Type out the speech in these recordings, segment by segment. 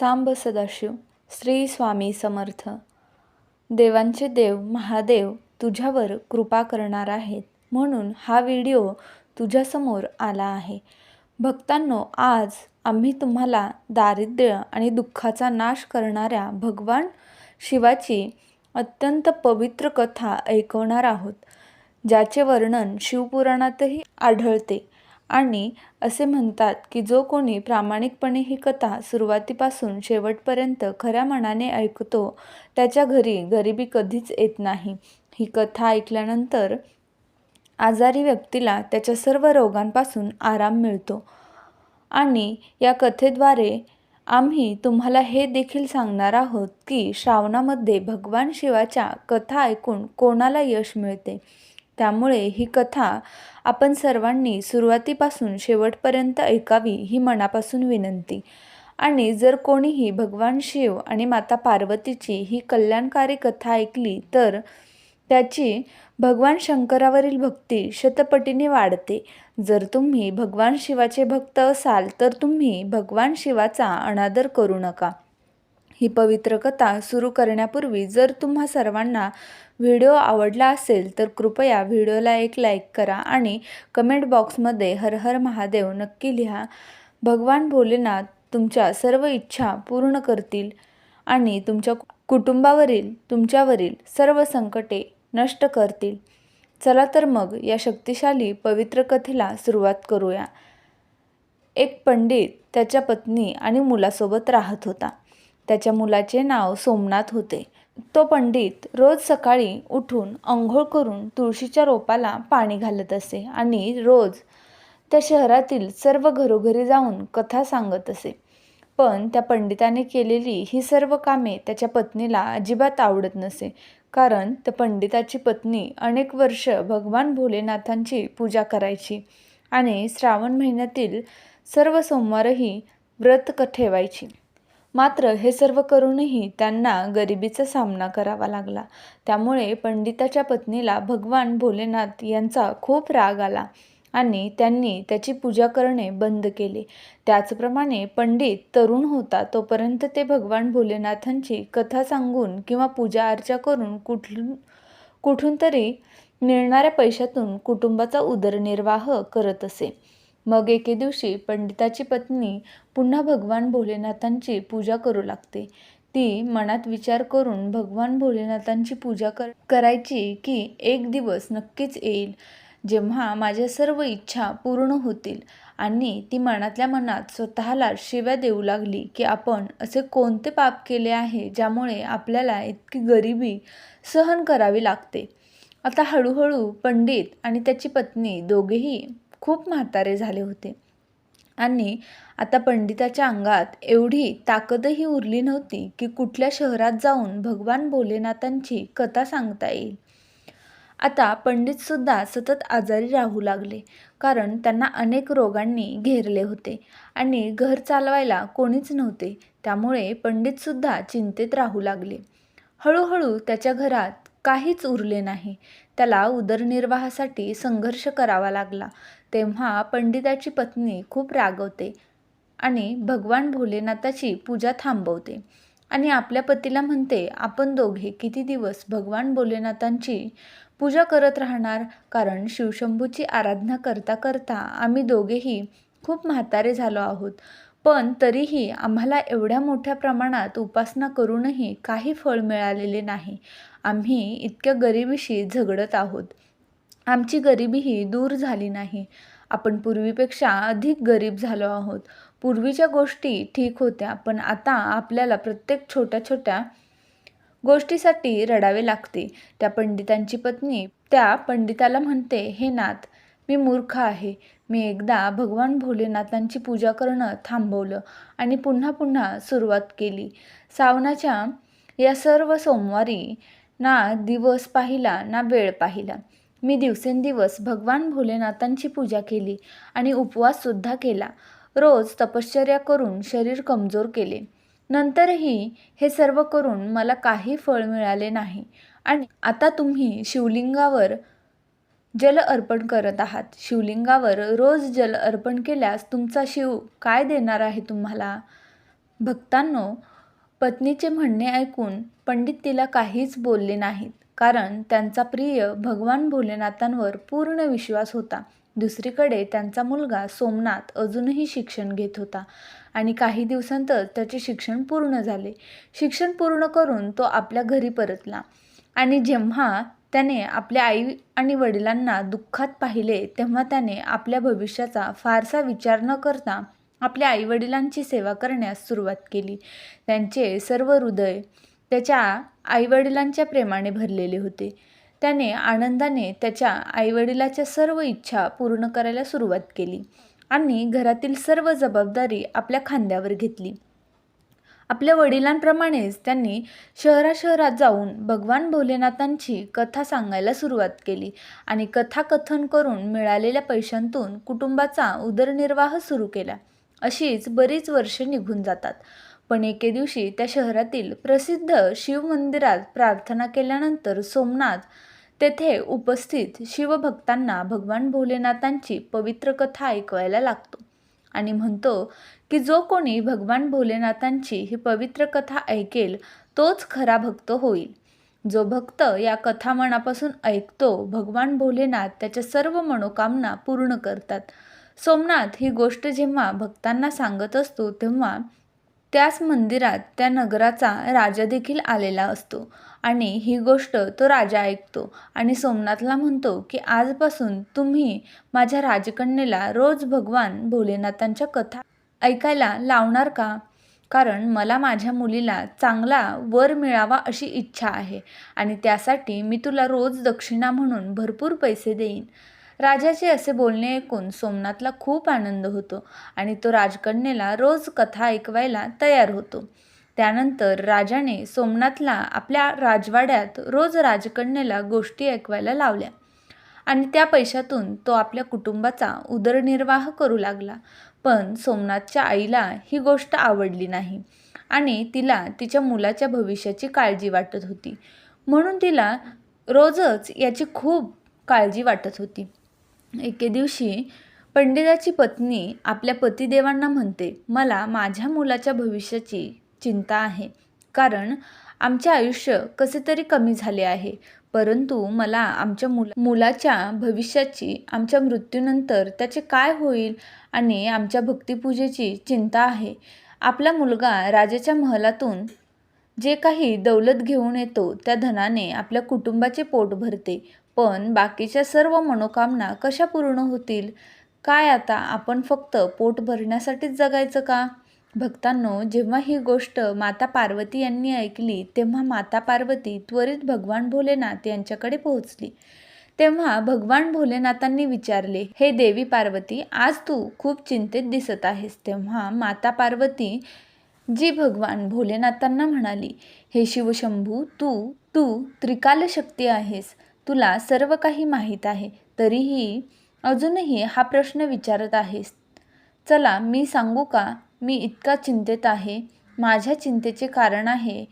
सांब सदाशिव श्री स्वामी समर्थ. देवांचे देव महादेव तुझ्यावर कृपा करणार आहेत. म्हणून हा व्हिडिओ तुझ्यासमोर आला आहे. भक्तांनो आज आम्ही तुम्हाला दारिद्र्य आणि दुःखाचा नाश करणाऱ्या भगवान शिवाची अत्यंत पवित्र कथा ऐकवणार आहोत ज्याचे वर्णन शिवपुराणातही आढळते. आणि असे म्हणतात की जो कोणी प्रामाणिकपणे ही कथा सुरुवातीपासून शेवटपर्यंत खऱ्या मनाने ऐकतो त्याच्या घरी गरिबी कधीच येत नाही. ही कथा ऐकल्यानंतर आजारी व्यक्तीला त्याच्या सर्व रोगांपासून आराम मिळतो. आणि या कथेद्वारे आम्ही तुम्हाला हे देखील सांगणार आहोत की श्रावणामध्ये भगवान शिवाच्या कथा ऐकून कोणाला यश मिळते? त्यामुळे ही कथा आपण सर्वांनी सुरुवातीपासून शेवटपर्यंत ऐकावी ही मनापासून विनंती. आणि जर कोणीही भगवान शिव आणि माता पार्वतीची ही कल्याणकारी कथा ऐकली तर त्याची भगवान शंकरावरील भक्ती शतपटीने वाढते. जर तुम्ही भगवान शिवाचे भक्त असाल तर तुम्ही भगवान शिवाचा अनादर करू नका. ही पवित्र कथा सुरू करण्यापूर्वी जर तुम्हा सर्वांना व्हिडिओ आवडला असेल तर कृपया व्हिडिओला एक लाईक करा आणि कमेंट बॉक्समध्ये हर हर महादेव नक्की लिहा. भगवान भोलेनाथ तुमच्या सर्व इच्छा पूर्ण करतील आणि तुमच्या कुटुंबावरील तुमच्यावरील सर्व संकटे नष्ट करतील. चला तर मग या शक्तिशाली पवित्र कथेला सुरुवात करूया. एक पंडित त्याच्या पत्नी आणि मुलासोबत राहत होता. त्याच्या मुलाचे नाव सोमनाथ होते. तो पंडित रोज सकाळी उठून अंघोळ करून तुळशीच्या रोपाला पाणी घालत असे आणि रोज त्या शहरातील सर्व घरोघरी जाऊन कथा सांगत असे. पण त्या पंडिताने केलेली ही सर्व कामे त्याच्या पत्नीला अजिबात आवडत नसे. कारण त्या पंडिताची पत्नी अनेक वर्ष भगवान भोलेनाथांची पूजा करायची आणि श्रावण महिन्यातील सर्व सोमवारही व्रत ठेवायची. मात्र हे सर्व करूनही त्यांना गरिबीचा सामना करावा लागला. त्यामुळे पंडिताच्या पत्नीला भगवान भोलेनाथ यांचा खूप राग आला आणि त्यांनी त्याची पूजा करणे बंद केले. त्याचप्रमाणे पंडित तरुण होता तोपर्यंत ते भगवान भोलेनाथांची कथा सांगून किंवा पूजा अर्चा करून कुठून कुठून तरी मिळणाऱ्या पैशातून कुटुंबाचा उदरनिर्वाह करत असे. मग एके दिवशी पंडिताची पत्नी पुन्हा भगवान भोलेनाथांची पूजा करू लागते. ती मनात विचार करून भगवान भोलेनाथांची पूजा कर करायची की एक दिवस नक्कीच येईल जेव्हा माझ्या सर्व इच्छा पूर्ण होतील. आणि ती मनातल्या मनात स्वतःला शिव्या देऊ लागली की आपण असे कोणते पाप केले आहे ज्यामुळे आपल्याला इतकी गरिबी सहन करावी लागते. आता हळूहळू पंडित आणि त्याची पत्नी दोघेही खूप म्हातारे झाले होते. आणि आता पंडिताच्या अंगात एवढी ताकदही उरली नव्हती की कुठल्या शहरात जाऊन भगवान भोलेनाथांची कथा सांगता येईल. आता पंडितसुद्धा सतत आजारी राहू लागले कारण त्यांना अनेक रोगांनी घेरले होते आणि घर चालवायला कोणीच नव्हते त्यामुळे पंडितसुद्धा चिंतेत राहू लागले. हळूहळू त्याच्या घरात काहीच उरले नाही. त्याला उदरनिर्वाहासाठी संघर्ष करावा लागला. तेव्हा पंडिताची पत्नी खूप रागवते आणि भगवान भोलेनाथाची पूजा थांबवते आणि आपल्या पतीला म्हणते आपण दोघे किती दिवस भगवान भोलेनाथांची पूजा करत राहणार? कारण शिवशंभूची आराधना करता करता आम्ही दोघेही खूप म्हातारे झालो आहोत. पण तरीही आम्हाला एवढ्या मोठ्या प्रमाणात उपासना करूनही काही फळ मिळालेले नाही. आम्ही इतक्या गरिबीशी झगडत आहोत. आमची गरिबी ही दूर झाली नाही. आपण पूर्वीपेक्षा अधिक गरीब झालो आहोत. पूर्वीच्या गोष्टी ठीक होत्या पण आता आपल्याला प्रत्येक छोट्या छोट्या गोष्टीसाठी रडावे लागते. त्या पंडितांची पत्नी त्या पंडिताला म्हणते हे नाथ मी मूर्ख आहे. मी एकदा भगवान भोलेनाथांची पूजा करणं थांबवलं आणि पुन्हा पुन्हा सुरुवात केली. सावनाच्या या सर्व सोमवारी ना दिवस पाहिला ना वेळ पाहिला. मी दिवसेंदिवस भगवान भोलेनाथांची पूजा केली आणि उपवाससुद्धा केला. रोज तपश्चर्या करून शरीर कमजोर केले. नंतरही हे सर्व करून मला काही फळ मिळाले नाही. आणि आता तुम्ही शिवलिंगावर जल अर्पण करत आहात. शिवलिंगावर रोज जल अर्पण केल्यास तुमचा शिव काय देणार आहे तुम्हाला? भक्तांनो पत्नीचे म्हणणे ऐकून पंडित तिला काहीच बोलले नाहीत. कारण त्यांचा प्रिय भगवान भोलेनाथांवर पूर्ण विश्वास होता. दुसरीकडे त्यांचा मुलगा सोमनाथ अजूनही शिक्षण घेत होता आणि काही दिवसांतच त्याचे शिक्षण पूर्ण झाले. शिक्षण पूर्ण करून तो आपल्या घरी परतला आणि जेव्हा त्याने आपल्या आई आणि वडिलांना दुःखात पाहिले तेव्हा त्याने आपल्या भविष्याचा फारसा विचार न करता आपल्या आईवडिलांची सेवा करण्यास सुरुवात केली. त्यांचे सर्व हृदय त्याच्या आईवडिलांच्या प्रेमाने भरलेले होते. त्याने आनंदाने त्याच्या आईवडिलाच्या सर्व इच्छा पूर्ण करायला सुरुवात केली आणि घरातील सर्व जबाबदारी आपल्या खांद्यावर घेतली. आपल्या वडिलांप्रमाणेच त्यांनी शहराशहरात जाऊन भगवान भोलेनाथांची कथा सांगायला सुरुवात केली आणि कथाकथन करून मिळालेल्या पैशांतून कुटुंबाचा उदरनिर्वाह सुरू केला. अशीच बरीच वर्षे निघून जातात. पण एके दिवशी त्या शहरातील प्रसिद्ध शिव मंदिरात प्रार्थना केल्यानंतर सोमनाथ तेथे उपस्थित शिवभक्तांना भगवान भोलेनाथांची पवित्र कथा ऐकवायला लागतो आणि म्हणतो की जो कोणी भगवान भोलेनाथांची ही पवित्र कथा ऐकेल तोच खरा भक्त होईल. जो भक्त या कथा मनापासून ऐकतो भगवान भोलेनाथ त्याच्या सर्व मनोकामना पूर्ण करतात. सोमनाथ ही गोष्ट जेव्हा भक्तांना सांगत असतो तेव्हा त्याच मंदिरात त्या नगराचा राजा देखील आलेला असतो. आणि ही गोष्ट तो राजा ऐकतो आणि सोमनाथला म्हणतो की आजपासून तुम्ही माझ्या राजकन्येला रोज भगवान भोलेनाथांच्या कथा ऐकायला लावणार का? कारण मला माझ्या मुलीला चांगला वर मिळावा अशी इच्छा आहे आणि त्यासाठी मी तुला रोज दक्षिणा म्हणून भरपूर पैसे देईन. राजाचे असे बोलणे ऐकून सोमनाथला खूप आनंद होतो आणि तो राजकन्येला रोज कथा ऐकवायला तयार होतो. त्यानंतर राजाने सोमनाथला आपल्या राजवाड्यात रोज राजकन्येला गोष्टी ऐकवायला लावल्या आणि त्या पैशातून तो आपल्या कुटुंबाचा उदरनिर्वाह करू लागला. पण सोमनाथच्या आईला ही गोष्ट आवडली नाही आणि तिला तिच्या मुलाच्या भविष्याची काळजी वाटत होती. म्हणून तिला रोजच याची खूप काळजी वाटत होती. एके दिवशी पंडिताची पत्नी आपल्या पतिदेवांना म्हणते मला माझ्या मुलाच्या भविष्याची चिंता आहे. कारण आमचे आयुष्य कसे तरी कमी झाले आहे. परंतु मला आमच्या मुला मुलाच्या भविष्याची आमच्या मृत्यूनंतर त्याचे काय होईल आणि आमच्या भक्तिपूजेची चिंता आहे. आपला मुलगा राजाच्या महलातून जे काही दौलत घेऊन येतो त्या धनाने आपल्या कुटुंबाचे पोट भरते. पण बाकीच्या सर्व मनोकामना कशा पूर्ण होतील? काय आता आपण फक्त पोट भरण्यासाठीच जगायचं का? भक्तांनो जेव्हा ही गोष्ट माता पार्वती यांनी ऐकली तेव्हा माता पार्वती त्वरित भगवान भोलेनाथ यांच्याकडे पोहोचली. तेव्हा भगवान भोलेनाथांनी विचारले हे देवी पार्वती आज तू खूप चिंतेत दिसत आहेस. तेव्हा माता पार्वती जी भगवान भोलेनाथांना म्हणाली हे शिवशंभू तू तू त्रिकाल शक्ती आहेस. तुला सर्व काही माहीत आहे. तरीही अजूनही हा प्रश्न विचारत आहेस. चला मी सांगू का? मी इतका चिंतेत आहे. माझ्या चिंतेचे कारण आहे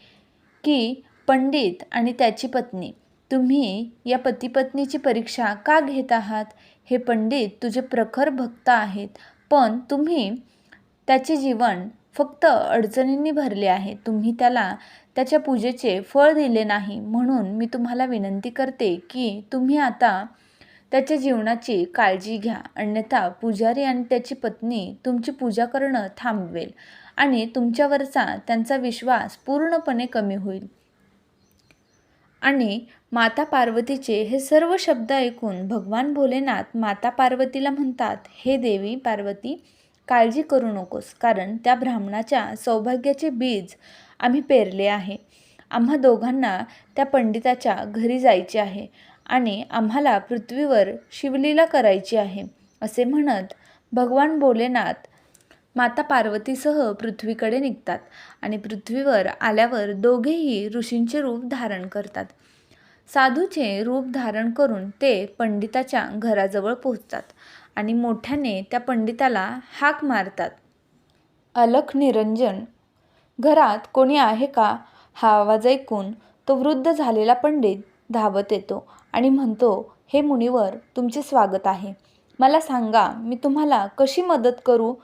की पंडित आणि त्याची पत्नी. तुम्ही या पतीपत्नीची परीक्षा का घेत आहात? हे पंडित तुझे प्रखर भक्त आहेत. पण तुम्ही त्याचे जीवन फक्त अडचणींनी भरले आहे. तुम्ही त्याला त्याच्या पूजेचे फळ दिले नाही म्हणून मी तुम्हाला विनंती करते की तुम्ही आता त्याच्या जीवनाची काळजी घ्या. अन्यथा पुजारी आणि त्याची पत्नी तुमची पूजा करणं थांबवेल आणि तुमच्यावरचा त्यांचा विश्वास पूर्णपणे कमी होईल. आणि माता पार्वतीचे हे सर्व शब्द ऐकून भगवान भोलेनाथ माता पार्वतीला म्हणतात हे देवी पार्वती काळजी करू नकोस कारण त्या ब्राह्मणाच्या सौभाग्याचे बीज आम्ही पेरले आहे. आम्हा दोघांना त्या पंडिताच्या घरी जायचे आहे आणि आम्हाला पृथ्वीवर शिवलीला करायची आहे असे म्हणत भगवान भोलेनाथ माता पार्वतीसह पृथ्वीकडे निघतात आणि पृथ्वीवर आल्यावर दोघेही ऋषींचे रूप धारण करतात. साधूचे रूप धारण करून ते पंडिताच्या घराजवळ पोहोचतात आणि मोठ्याने त्या पंडिताला हाक मारतात. अलख निरंजन घरात कोणी आहे का? हा आवाज ऐकून तो वृद्ध झालेला पंडित धावत येतो आणि म्हणतो हे मुनिवर तुमचे स्वागत आहे. मला सांगा मी तुम्हाला कशी मदत करू?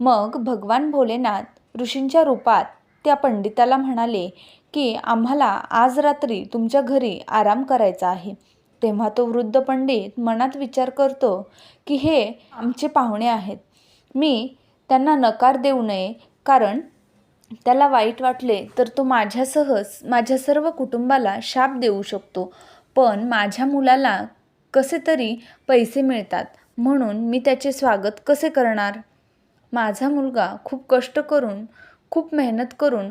मग भगवान भोलेनाथ ऋषींच्या रूपात त्या पंडिताला म्हणाले की आम्हाला आज रात्री तुमच्या घरी आराम करायचा आहे. तेव्हा तो वृद्ध पंडित मनात विचार करतो की हे आमचे पाहुणे आहेत. मी त्यांना नकार देऊ नये कारण त्याला वाईट वाटले तर तो माझ्यासह माझ्या सर्व कुटुंबाला शाप देऊ शकतो. पण माझ्या मुलाला कसे तरी पैसे मिळतात म्हणून मी त्याचे स्वागत कसे करणार? माझा मुलगा खूप कष्ट करून खूप मेहनत करून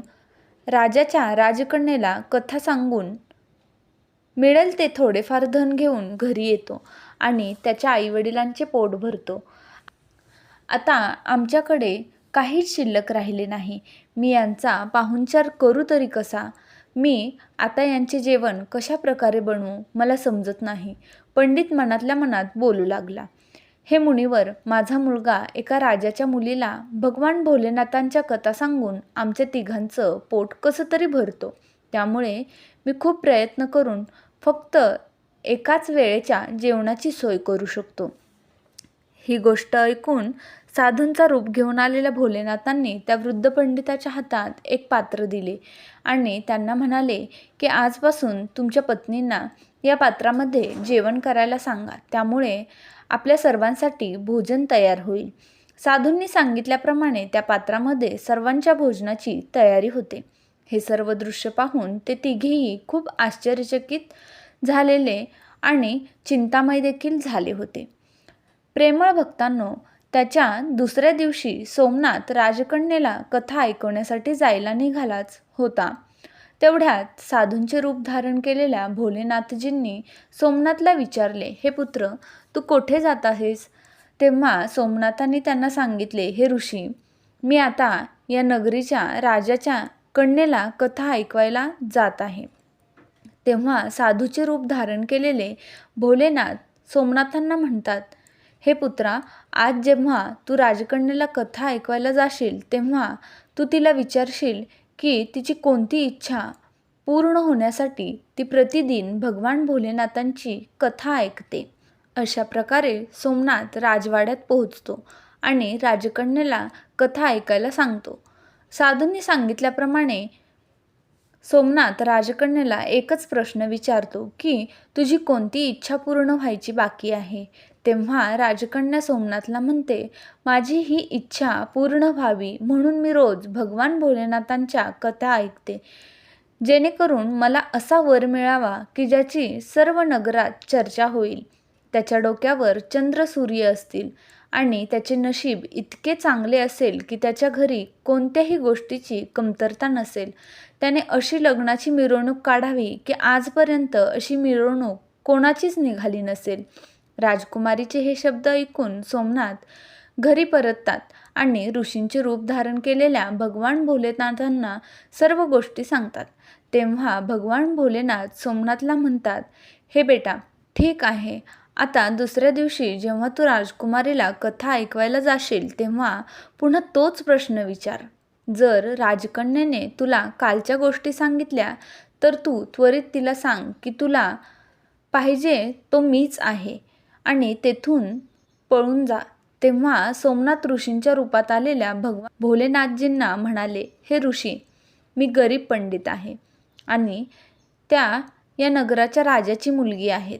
राजाच्या राजकन्येला कथा सांगून मिळेल ते थोडेफार धन घेऊन घरी येतो आणि त्याच्या आईवडिलांचे पोट भरतो. आता आमच्याकडे काहीच शिल्लक राहिले नाही. मी यांचा पाहुणचार करू तरी कसा? मी आता यांचे जेवण कशा प्रकारे बनवू मला समजत नाही. पंडित मनातल्या मनात बोलू लागला. हे मुनिवर माझा मुलगा एका राजाच्या मुलीला भगवान भोलेनाथांच्या कथा सांगून आमच्या तिघांचं पोट कसं तरी भरतो. त्यामुळे मी खूप प्रयत्न करून फक्त एकाच वेळेच्या जेवणाची सोय करू शकतो. ही गोष्ट ऐकून साधूंचा रूप घेऊन आलेल्या भोलेनाथांनी त्या वृद्ध पंडिताच्या हातात एक पात्र दिले आणि त्यांना म्हणाले की आजपासून तुमच्या पत्नींना या पात्रामध्ये जेवण करायला सांगा. त्यामुळे आपल्या सर्वांसाठी भोजन तयार होईल. साधूंनी सांगितल्याप्रमाणे त्या पात्रामध्ये सर्वांच्या भोजनाची तयारी होते. हे सर्व दृश्य पाहून ते तिघेही खूप आश्चर्यचकित झालेले आणि चिंतामय देखील झाले होते. प्रेमळ भक्तांनो त्याच्या दुसऱ्या दिवशी सोमनाथ राजकन्येला कथा ऐकवण्यासाठी जायला निघालाच होता. तेवढ्यात साधूंचे रूप धारण केलेल्या भोलेनाथजींनी सोमनाथला विचारले हे पुत्र तू कोठे जात आहेस? तेव्हा सोमनाथांनी त्यांना सांगितले हे ऋषी मी आता या नगरीच्या राजाच्या कन्येला कथा ऐकवायला जात आहे. तेव्हा साधूचे रूप धारण केलेले भोलेनाथ सोमनाथांना म्हणतात हे पुत्रा आज जेव्हा तू राजकन्याला कथा ऐकवायला जाशील तेव्हा तू तिला विचारशील की तिची कोणती इच्छा पूर्ण होण्यासाठी ती प्रतिदिन भगवान भोलेनाथांची कथा ऐकते. अशा प्रकारे सोमनाथ राजवाड्यात पोहोचतो आणि राजकन्याला कथा ऐकायला सांगतो. साधूंनी सांगितल्याप्रमाणे सोमनाथ राजकन्याला एकच प्रश्न विचारतो की तुझी कोणती इच्छा पूर्ण व्हायची बाकी आहे? तेव्हा राजकन्या सोमनाथला म्हणते माझी ही इच्छा पूर्ण व्हावी म्हणून मी रोज भगवान भोलेनाथांच्या कथा ऐकते. जेणेकरून मला असा वर मिळावा की ज्याची सर्व नगरात चर्चा होईल. त्याच्या डोक्यावर चंद्र सूर्य असतील. आणि त्याचे नशीब इतके चांगले असेल की त्याच्या घरी कोणत्याही गोष्टीची कमतरता नसेल. त्याने अशी लग्नाची मिरवणूक काढावी की आजपर्यंत अशी मिरवणूक कोणाचीच निघाली नसेल. राजकुमारीचे हे शब्द ऐकून सोमनाथ घरी परततात आणि ऋषींचे रूप धारण केलेल्या भगवान भोलेनाथांना सर्व गोष्टी सांगतात. तेव्हा भगवान भोलेनाथ सोमनाथला म्हणतात हे बेटा ठीक आहे. आता दुसऱ्या दिवशी जेव्हा तू राजकुमारीला कथा ऐकवायला जाशील तेव्हा पुन्हा तोच प्रश्न विचार. जर राजकन्येने तुला कालच्या गोष्टी सांगितल्या तर तू त्वरित तिला सांग की तुला पाहिजे तो मीच आहे आणि तेथून पळून जा. तेव्हा सोमनाथ ऋषींच्या रूपात आलेल्या भगवान भोलेनाथजींना म्हणाले हे ऋषी मी गरीब पंडित आहे आणि त्या या नगराच्या राजाची मुलगी आहेत.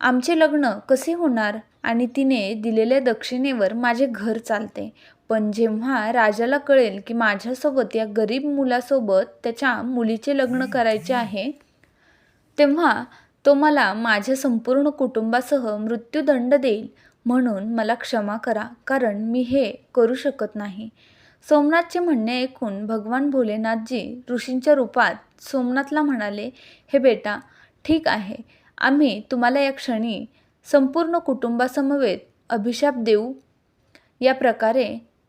आमचे लग्न कसे होणार? आणि तिने दिलेल्या दक्षिणेवर माझे घर चालते. पण जेव्हा राजाला कळेल की माझ्यासोबत या गरीब मुलासोबत त्याच्या मुलीचे लग्न करायचे आहे तेव्हा तो मला माझ्या संपूर्ण कुटुंबासह मृत्यूदंड देईल म्हणून मला क्षमा करा कारण मी हे करू शकत नाही. सोमनाथचे म्हणणे ऐकून भगवान भोलेनाथजी ऋषींच्या रूपात सोमनाथला म्हणाले हे बेटा ठीक आहे. आम्ही तुम्हाला या क्षणी संपूर्ण कुटुंबासमवेत अभिशाप देऊ. या प्रकारे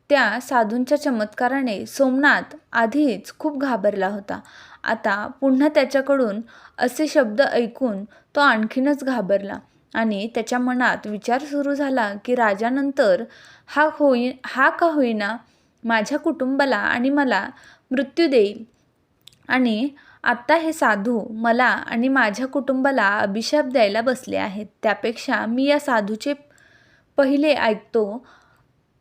त्या साधूंच्या चमत्काराने सोमनाथ आधीच खूप घाबरला होता. आता पुन्हा त्याच्याकडून असे शब्द ऐकून तो आणखीनच घाबरला आणि त्याच्या मनात विचार सुरू झाला की राजानंतर हा होई हा का होईना? माझ्या कुटुंबाला आणि मला मृत्यू देईल. आणि आत्ता हे साधू मला आणि माझ्या कुटुंबाला अभिशाप द्यायला बसले आहेत. त्यापेक्षा मी या साधूचे पहिले ऐकतो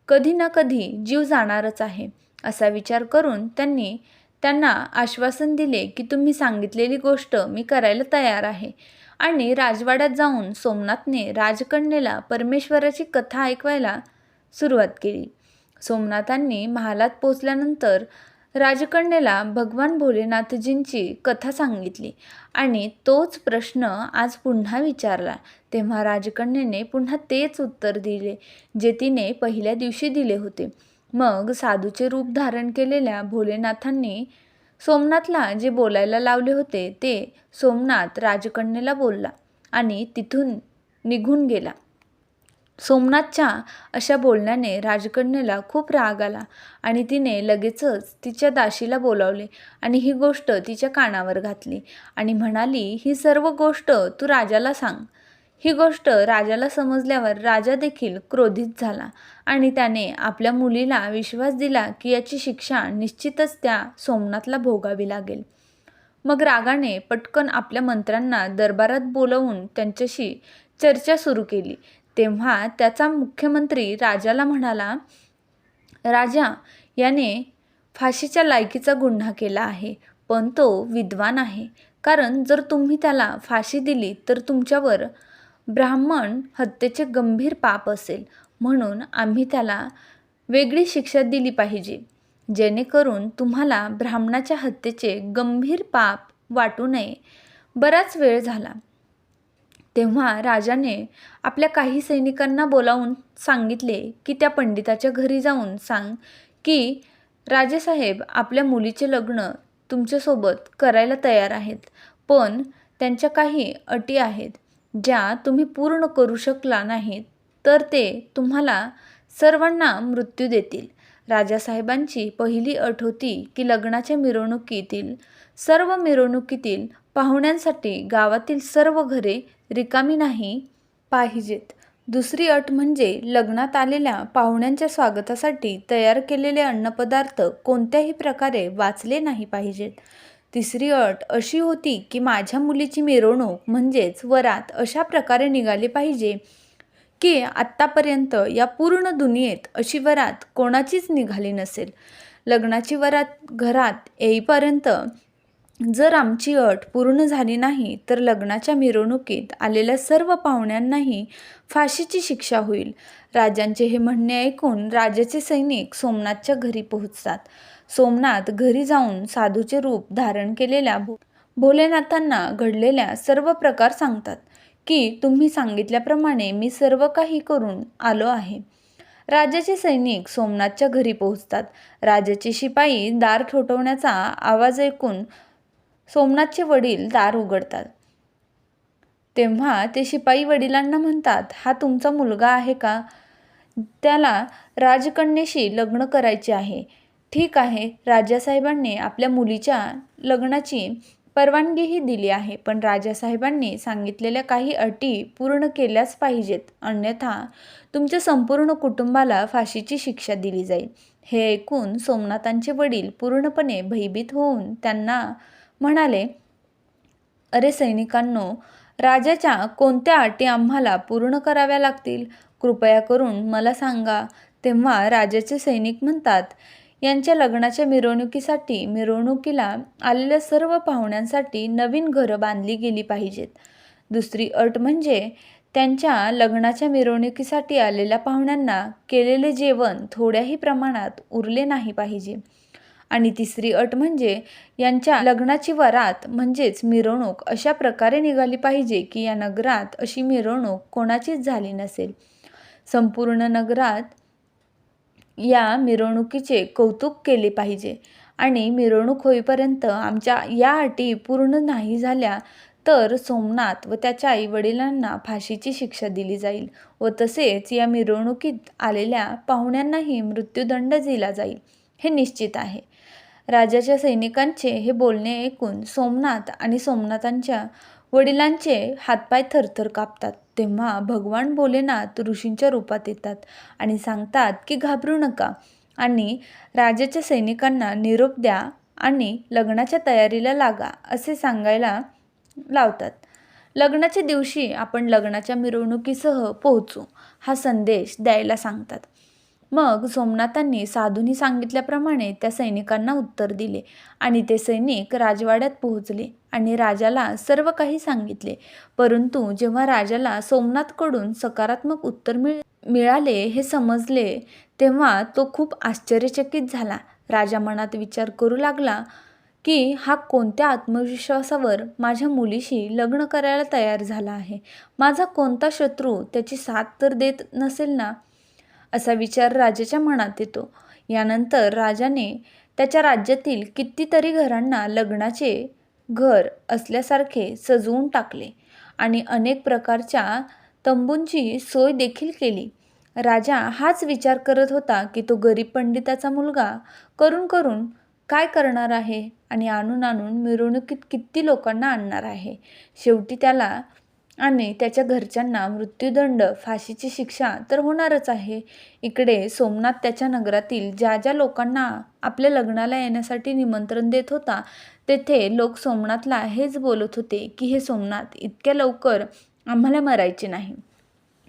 कधी ना कधी जीव जाणारच आहे. असा विचार करून त्यांनी त्यांना आश्वासन दिले की तुम्ही सांगितलेली गोष्ट मी करायला तयार आहे. आणि राजवाड्यात जाऊन सोमनाथने राजकन्येला परमेश्वराची कथा ऐकवायला सुरुवात केली. सोमनाथांनी महालात पोचल्यानंतर राजकन्येला भगवान भोलेनाथजींची कथा सांगितली आणि तोच प्रश्न आज पुन्हा विचारला. तेव्हा राजकन्येने पुन्हा तेच उत्तर दिले जे तिने पहिल्या दिवशी दिले होते. मग साधूचे रूप धारण केलेल्या भोलेनाथांनी सोमनाथला जे बोलायला लावले होते ते सोमनाथ राजकन्येला बोलला आणि तिथून निघून गेला. सोमनाथच्या अशा बोलण्याने राजकन्येला खूप राग आला आणि तिने लगेचच तिच्या दाशीला बोलावले आणि ही गोष्ट तिच्या कानावर घातली आणि म्हणाली ही सर्व गोष्ट तू राजाला सांग. ही गोष्ट राजाला समजल्यावर राजा देखील क्रोधित झाला आणि त्याने आपल्या मुलीला विश्वास दिला की याची शिक्षा निश्चितच त्या सोमनाथला भोगावी लागेल. मग रागाने पटकन आपल्या मंत्र्यांना दरबारात बोलवून त्यांच्याशी चर्चा सुरू केली. तेव्हा त्याचा मुख्यमंत्री राजाला म्हणाला राजा याने फाशीच्या लायकीचा गुन्हा केला आहे पण तो विद्वान आहे. कारण जर तुम्ही त्याला फाशी दिली तर तुमच्यावर ब्राह्मण हत्येचे गंभीर पाप असेल. म्हणून आम्ही त्याला वेगळी शिक्षा दिली पाहिजे. जेणेकरून तुम्हाला ब्राह्मणाच्या हत्येचे गंभीर पाप वाटू नये. बराच वेळ झाला. तेव्हा राजाने आपल्या काही सैनिकांना बोलावून सांगितले की त्या पंडिताच्या घरी जाऊन सांग की राजेसाहेब आपल्या मुलीचे लग्न तुमच्यासोबत करायला तयार आहेत पण त्यांच्या काही अटी आहेत ज्या तुम्ही पूर्ण करू शकला नाहीत तर ते तुम्हाला सर्वांना मृत्यू देतील. राजासाहेबांची पहिली अट होती की लग्नाच्या मिरवणुकीतील सर्व मिरवणुकीतील पाहुण्यांसाठी गावातील सर्व घरे रिकामी नाही पाहिजेत. दुसरी अट म्हणजे लग्नात आलेल्या पाहुण्यांच्या स्वागतासाठी तयार केलेले अन्नपदार्थ कोणत्याही प्रकारे वाचले नाही पाहिजेत. तिसरी अट अशी होती की माझ्या मुलीची मिरवणूक म्हणजेच वरात अशा प्रकारे निघाली पाहिजे की आत्तापर्यंत या पूर्ण दुनियेत अशी वरात कोणाचीच निघाली नसेल. लग्नाची वरात घरात येईपर्यंत जर आमची अट पूर्ण झाली नाही तर लग्नाच्या मिरवणुकीत आलेल्या सर्व पाहुण्यांनाही फाशीची शिक्षा होईल. राजांचे हे म्हणणे ऐकून राजाचे सैनिक सोमनाथच्या घरी पोहोचतात. सोमनाथ घरी जाऊन साधूचे रूप धारण केलेल्या भो भोलेनाथांना घडलेल्या सर्व प्रकार सांगतात की तुम्ही सांगितल्याप्रमाणे मी सर्व काही करून आलो आहे. राजाचे सैनिक सोमनाथच्या घरी पोहोचतात. राजाचे शिपाई दार ठोठवण्याचा आवाज ऐकून सोमनाथचे वडील दार उघडतात. तेव्हा ते शिपाई वडिलांना म्हणतात हा तुमचा मुलगा आहे का? त्याला राजकन्येशी लग्न करायचे आहे. ठीक आहे राजासाहेबांनी आपल्या मुलीच्या लग्नाची परवानगीही दिली आहे पण राजासाहेबांनी सांगितलेल्या काही अटी पूर्ण केल्याच पाहिजेत. अन्यथा तुमच्या संपूर्ण कुटुंबाला फाशीची शिक्षा दिली जाईल. हे ऐकून सोमनाथांचे वडील पूर्णपणे भयभीत होऊन त्यांना म्हणाले अरे सैनिकांनो राजाच्या कोणत्या अटी आम्हाला पूर्ण कराव्या लागतील? कृपया करून मला सांगा. तेव्हा राजाचे सैनिक म्हणतात यांच्या लग्नाच्या मिरवणुकीसाठी मिरवणुकीला आलेल्या सर्व पाहुण्यांसाठी नवीन घरं बांधली गेली पाहिजेत. दुसरी अट म्हणजे त्यांच्या लग्नाच्या मिरवणुकीसाठी आलेल्या पाहुण्यांना केलेले जेवण थोड्याही प्रमाणात उरले नाही पाहिजे. आणि तिसरी अट म्हणजे यांच्या लग्नाची वरात म्हणजेच मिरवणूक अशा प्रकारे निघाली पाहिजे की या नगरात अशी मिरवणूक कोणाचीच झाली नसेल. संपूर्ण नगरात या मिरवणुकीचे कौतुक केले पाहिजे. आणि मिरवणूक होईपर्यंत आमच्या या अटी पूर्ण नाही झाल्या तर सोमनाथ व त्याच्या आई वडिलांना फाशीची शिक्षा दिली जाईल व तसेच या मिरवणुकीत आलेल्या पाहुण्यांनाही मृत्यूदंड दिला जाईल. हे निश्चित आहे. राजाच्या सैनिकांचे हे बोलणे ऐकून सोमनाथ आणि सोमनाथांच्या वडिलांचे हातपाय थरथर कापतात. तेव्हा भगवान भोलेनाथ ऋषींच्या रूपात येतात आणि सांगतात की घाबरू नका आणि राजाच्या सैनिकांना निरोप द्या आणि लग्नाच्या तयारीला लागा असे सांगायला लावतात. लग्नाच्या दिवशी आपण लग्नाच्या मिरवणुकीसह पोहोचू हा संदेश द्यायला सांगतात. मग सोमनाथांनी साधूंनी सांगितल्याप्रमाणे त्या सैनिकांना उत्तर दिले आणि ते सैनिक राजवाड्यात पोहोचले आणि राजाला सर्व काही सांगितले. परंतु जेव्हा राजाला सोमनाथकडून सकारात्मक उत्तर मिळ मिळाले हे समजले तेव्हा तो खूप आश्चर्यचकित झाला. राजा मनात विचार करू लागला की हा कोणत्या आत्मविश्वासावर माझ्या मुलीशी लग्न करायला तयार झाला आहे? माझा कोणता शत्रू त्याची साथ तर देत नसेल ना? असा विचार राजाच्या मनात येतो. यानंतर राजाने त्याच्या राज्यातील कितीतरी घरांना लग्नाचे घर असल्यासारखे सजवून टाकले आणि अनेक प्रकारच्या तंबूंची सोय देखील केली. राजा हाच विचार करत होता की तो गरीब पंडिताचा मुलगा करून करून काय करणार आहे आणि आणून आणून मिरवणुकीत किती लोकांना आणणार आहे. शेवटी त्याला आणि त्याच्या घरच्यांना मृत्यूदंड फाशीची शिक्षा तर होणारच आहे. इकडे सोमनाथ त्याच्या नगरातील ज्या ज्या लोकांना आपल्या लग्नाला येण्यासाठी निमंत्रण देत होता तेथे लोक सोमनाथला हेच बोलत होते की हे सोमनाथ इतक्या लवकर आम्हाला मरायचे नाही.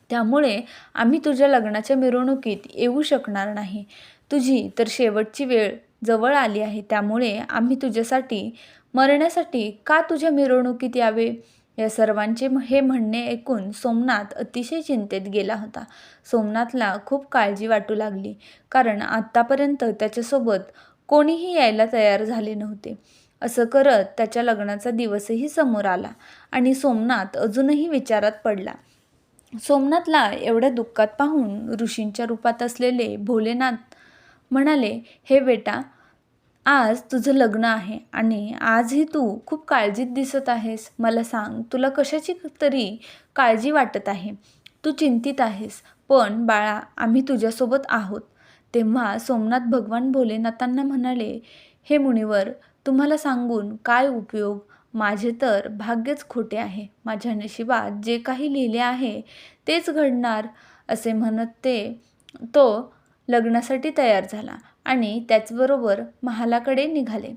त्यामुळे आम्ही तुझ्या लग्नाच्या मिरवणुकीत येऊ शकणार नाही. तुझी तर शेवटची वेळ जवळ आली आहे. त्यामुळे आम्ही तुझ्यासाठी मरण्यासाठी का तुझ्या मिरवणुकीत यावे? या सर्वांचे हे म्हणणे ऐकून सोमनाथ अतिशय चिंतेत गेला होता. सोमनाथला खूप काळजी वाटू लागली कारण आत्तापर्यंत त्याच्यासोबत कोणीही यायला तयार झाले नव्हते. असं करत त्याच्या लग्नाचा दिवसही समोर आला आणि सोमनाथ अजूनही विचारात पडला. सोमनाथला एवढ्या दुःखात पाहून ऋषींच्या रूपात असलेले भोलेनाथ म्हणाले हे बेटा आज तुझं लग्न आहे आणि आजही तू खूप काळजीत दिसत आहेस. मला सांग तुला कशाची तरी काळजी वाटत आहे? तू चिंतित आहेस. पण बाळा आम्ही तुझ्यासोबत आहोत. तेव्हा सोमनाथ भगवान भोलेनाथांना म्हणाले हे मुनिवर तुम्हाला सांगून काय उपयोग? माझे तर भाग्यच खोटे आहे. माझ्या नशिबात जे काही लिहिले आहे तेच घडणार असे म्हणत ते तो लग्नासाठी तयार झाला. आणि त्याचबरोबर महालाकडे निघाले.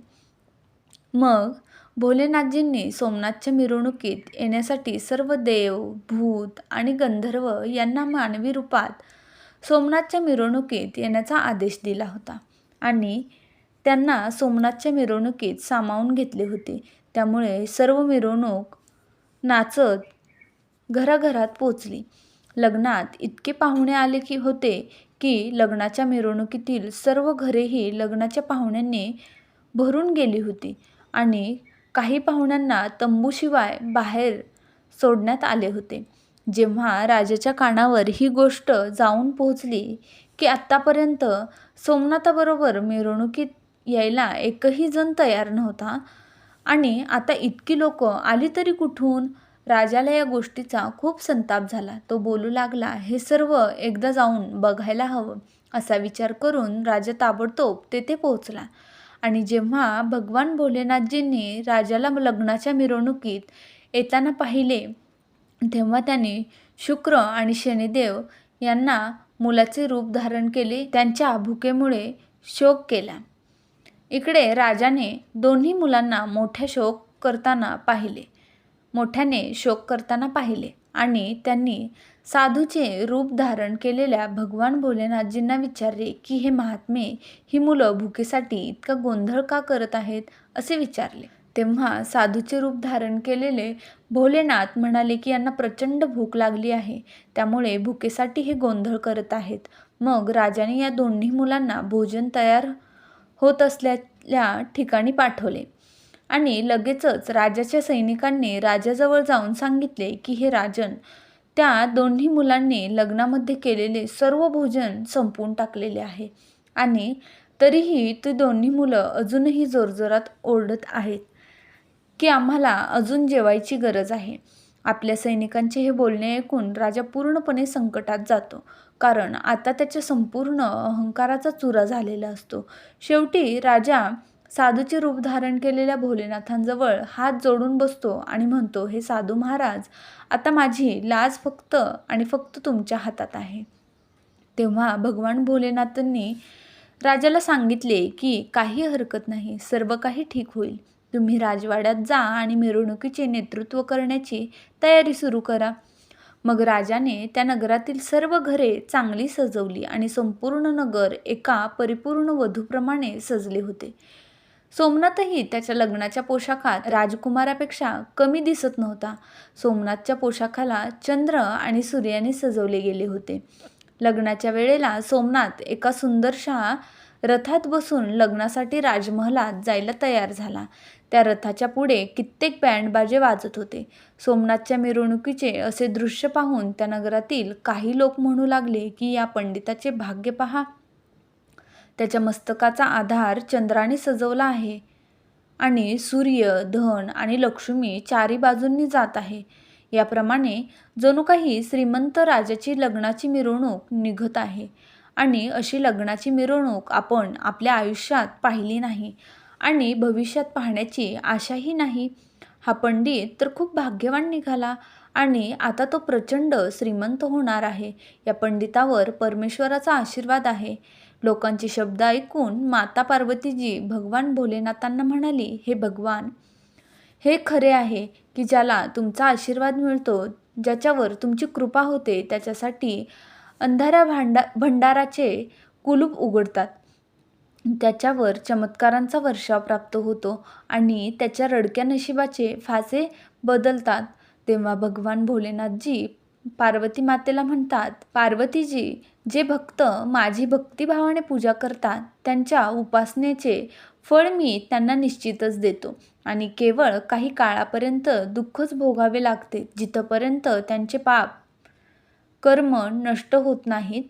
मग भोलेनाथजींनी सोमनाथच्या मिरवणुकीत येण्यासाठी सर्व देव भूत आणि गंधर्व यांना मानवी रूपात सोमनाथच्या मिरवणुकीत येण्याचा आदेश दिला होता आणि त्यांना सोमनाथच्या मिरवणुकीत सामावून घेतले होते. त्यामुळे सर्व मिरवणूक नाचत घराघरात पोचली. लग्नात इतके पाहुणे आले की होते की लग्नाच्या मिरवणुकीतील सर्व घरेही लग्नाच्या पाहुण्यांनी भरून गेली होती आणि काही पाहुण्यांना तंबूशिवाय बाहेर सोडण्यात आले होते. जेव्हा राजाच्या कानावर ही गोष्ट जाऊन पोहोचली की आत्तापर्यंत सोमनाथाबरोबर मिरवणुकीत यायला एकही जण तयार नव्हता आणि आता इतकी लोक आली तरी कुठून? राजाला या गोष्टीचा खूप संताप झाला. तो बोलू लागला हे सर्व एकदा जाऊन बघायला हवं. असा विचार करून राजा ताबडतोब तेथे पोहोचला. आणि जेव्हा भगवान भोलेनाथजींनी राजाला लग्नाच्या मिरवणुकीत येताना पाहिले तेव्हा त्याने शुक्र आणि शनिदेव यांना मुलाचे रूप धारण केले त्यांच्या भुकेमुळे शोक केला. इकडे राजाने दोन्ही मुलांना मोठ्या शोक करताना पाहिले. मोठ्याने शोक करताना पाहिले आणि त्यांनी साधूचे रूप धारण केलेल्या भगवान भोलेनाथजींना विचारले की हे महात्मे ही मुलं भुकेसाठी इतका गोंधळ का करत आहेत? असे विचारले. तेव्हा साधूचे रूप धारण केलेले भोलेनाथ म्हणाले की यांना प्रचंड भूक लागली आहे त्यामुळे भुकेसाठी हे गोंधळ करत आहेत. मग राजाने या दोन्ही मुलांना भोजन तयार होत असल्या ठिकाणी पाठवले. आणि लगेचच राजाच्या सैनिकांनी राजाजवळ जाऊन सांगितले की हे राजन त्या दोन्ही मुलांनी लग्नामध्ये केलेले सर्व भोजन संपवून टाकलेले आहे आणि तरीही ती दोन्ही मुलं अजूनही जोरजोरात ओरडत आहेत की आम्हाला अजून जेवायची गरज आहे. आपल्या सैनिकांचे हे बोलणे ऐकून राजा पूर्णपणे संकटात जातो कारण आता त्याच्या संपूर्ण अहंकाराचा चुरा झालेला असतो. शेवटी राजा साधूचे रूप धारण केलेल्या भोलेनाथांजवळ हात जोडून बसतो आणि म्हणतो हे साधू महाराज आता माझी लाज फक्त आणि फक्त तुमच्या हातात आहे. तेव्हा भगवान भोलेनाथांनी राजाला सांगितले की काही हरकत नाही सर्व काही ठीक होईल. तुम्ही राजवाड्यात जा आणि मिरवणुकीचे नेतृत्व करण्याची तयारी सुरू करा. मग राजाने त्या नगरातील सर्व घरे चांगली सजवली आणि संपूर्ण नगर एका परिपूर्ण वधूप्रमाणे सजले होते. सोमनाथही त्याच्या लग्नाच्या पोशाखात राजकुमारापेक्षा कमी दिसत नव्हता. सोमनाथच्या पोशाखाला चंद्र आणि सूर्याने सजवले गेले होते. लग्नाच्या वेळेला सोमनाथ एका सुंदरशा रथात बसून लग्नासाठी राजमहलात जायला तयार झाला. त्या रथाच्या पुढे कित्येक बँडबाजे वाजत होते. सोमनाथच्या मिरवणुकीचे असे दृश्य पाहून त्या नगरातील काही लोक म्हणू लागले की या पंडिताचे भाग्य पहा. त्याच्या मस्तकाचा आधार चंद्राने सजवला आहे. आणि सूर्य धन आणि लक्ष्मी चारी बाजूंनी जात आहे. याप्रमाणे जणू काही श्रीमंत राजाची लग्नाची मिरवणूक निघत आहे. आणि अशी लग्नाची मिरवणूक आपण आपल्या आयुष्यात पाहिली नाही आणि भविष्यात पाहण्याची आशाही नाही. हा पंडित तर खूप भाग्यवान निघाला आणि आता तो प्रचंड श्रीमंत होणार आहे. या पंडितावर परमेश्वराचा आशीर्वाद आहे. लोकांचे शब्द ऐकून माता पार्वतीजी भगवान भोलेनाथांना म्हणाली हे भगवान हे खरे आहे की ज्याला तुमचा आशीर्वाद मिळतो ज्याच्यावर तुमची कृपा होते त्याच्यासाठी अंधाऱ्या भांडा भंडाराचे कुलूप उघडतात. त्याच्यावर चमत्कारांचा वर्षाव प्राप्त होतो आणि त्याच्या रडक्या नशिबाचे फासे बदलतात. तेव्हा भगवान भोलेनाथजी पार्वती मातेला म्हणतात पार्वतीजी जे भक्त माझी भक्तिभावाने पूजा करतात त्यांच्या उपासनेचे फळ मी त्यांना निश्चितच देतो. आणि केवळ काही काळापर्यंत दुःखच भोगावे लागते जिथपर्यंत त्यांचे पाप कर्म नष्ट होत नाहीत.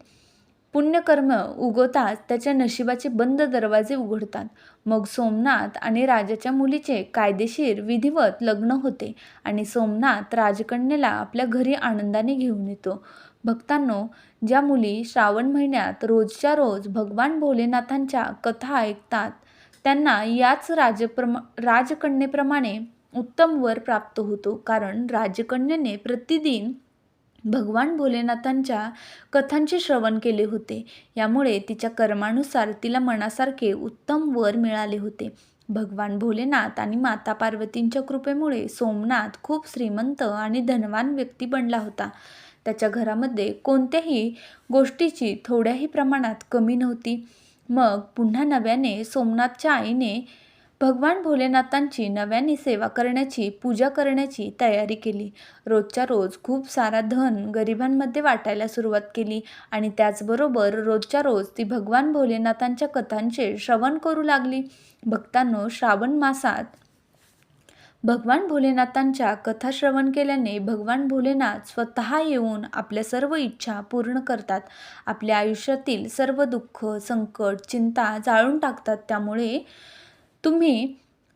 पुण्यकर्म उगवताच त्याच्या नशिबाचे बंद दरवाजे उघडतात. मग सोमनाथ आणि राजाच्या मुलीचे कायदेशीर विधिवत लग्न होते आणि सोमनाथ राजकन्येला आपल्या घरी आनंदाने घेऊन येतो. भक्तांनो ज्या मुली श्रावण महिन्यात रोजच्या रोज भगवान भोलेनाथांच्या कथा ऐकतात त्यांना याच राजप्रमा राजकन्येप्रमाणे उत्तम वर प्राप्त होतो. कारण राजकन्येने प्रतिदिन भगवान भोलेनाथांच्या कथांचे श्रवण केले होते. यामुळे तिच्या कर्मानुसार तिला मनासारखे उत्तम वर मिळाले होते. भगवान भोलेनाथ आणि माता पार्वतींच्या कृपेमुळे सोमनाथ खूप श्रीमंत आणि धनवान व्यक्ती बनला होता. त्याच्या घरामध्ये कोणत्याही गोष्टीची थोड्याही प्रमाणात कमी नव्हती. मग पुन्हा नव्याने सोमनाथच्या आईने भगवान भोलेनाथांची नव्याने सेवा करण्याची पूजा करण्याची तयारी केली. रोजच्या रोज खूप सारा धन गरिबांमध्ये वाटायला सुरुवात केली आणि त्याचबरोबर रोजच्या रोज ती भगवान भोलेनाथांच्या कथांचे श्रवण करू लागली. भक्तांनो श्रावण मासात भगवान भोलेनाथांच्या कथा श्रवण केल्याने भगवान भोलेनाथ स्वतः येऊन आपल्या सर्व इच्छा पूर्ण करतात. आपल्या आयुष्यातील सर्व दुःख संकट चिंता जाळून टाकतात. त्यामुळे तुम्ही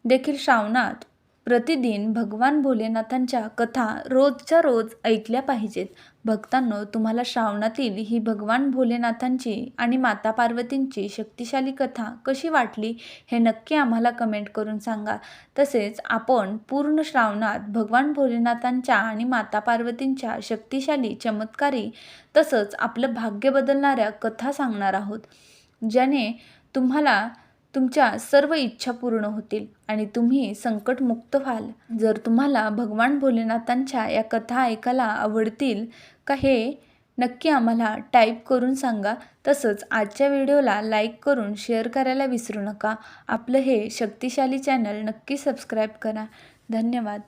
देखील श्रावणात प्रतिदिन भगवान भोलेनाथांच्या कथा रोजच्या रोज ऐकल्या पाहिजेत. भक्तांनो तुम्हाला श्रावणातील ही भगवान भोलेनाथांची आणि माता पार्वतींची शक्तिशाली कथा कशी वाटली हे नक्की आम्हाला कमेंट करून सांगा. तसेच आपण पूर्ण श्रावणात भगवान भोलेनाथांच्या आणि माता पार्वतींच्या शक्तिशाली चमत्कारी तसंच आपलं भाग्य बदलणाऱ्या कथा सांगणार आहोत ज्याने तुम्हाला तुमच्या सर्व इच्छा पूर्ण होतील आणि तुम्ही संकटमुक्त व्हाल. जर तुम्हाला भगवान भोलेनाथांच्या या कथा ऐकायला आवडतील का हे नक्की आम्हाला टाईप करून सांगा. तसंच आजच्या व्हिडिओला लाईक करून शेअर करायला विसरू नका. आपलं हे शक्तिशाली चॅनल नक्की सबस्क्राईब करा. धन्यवाद.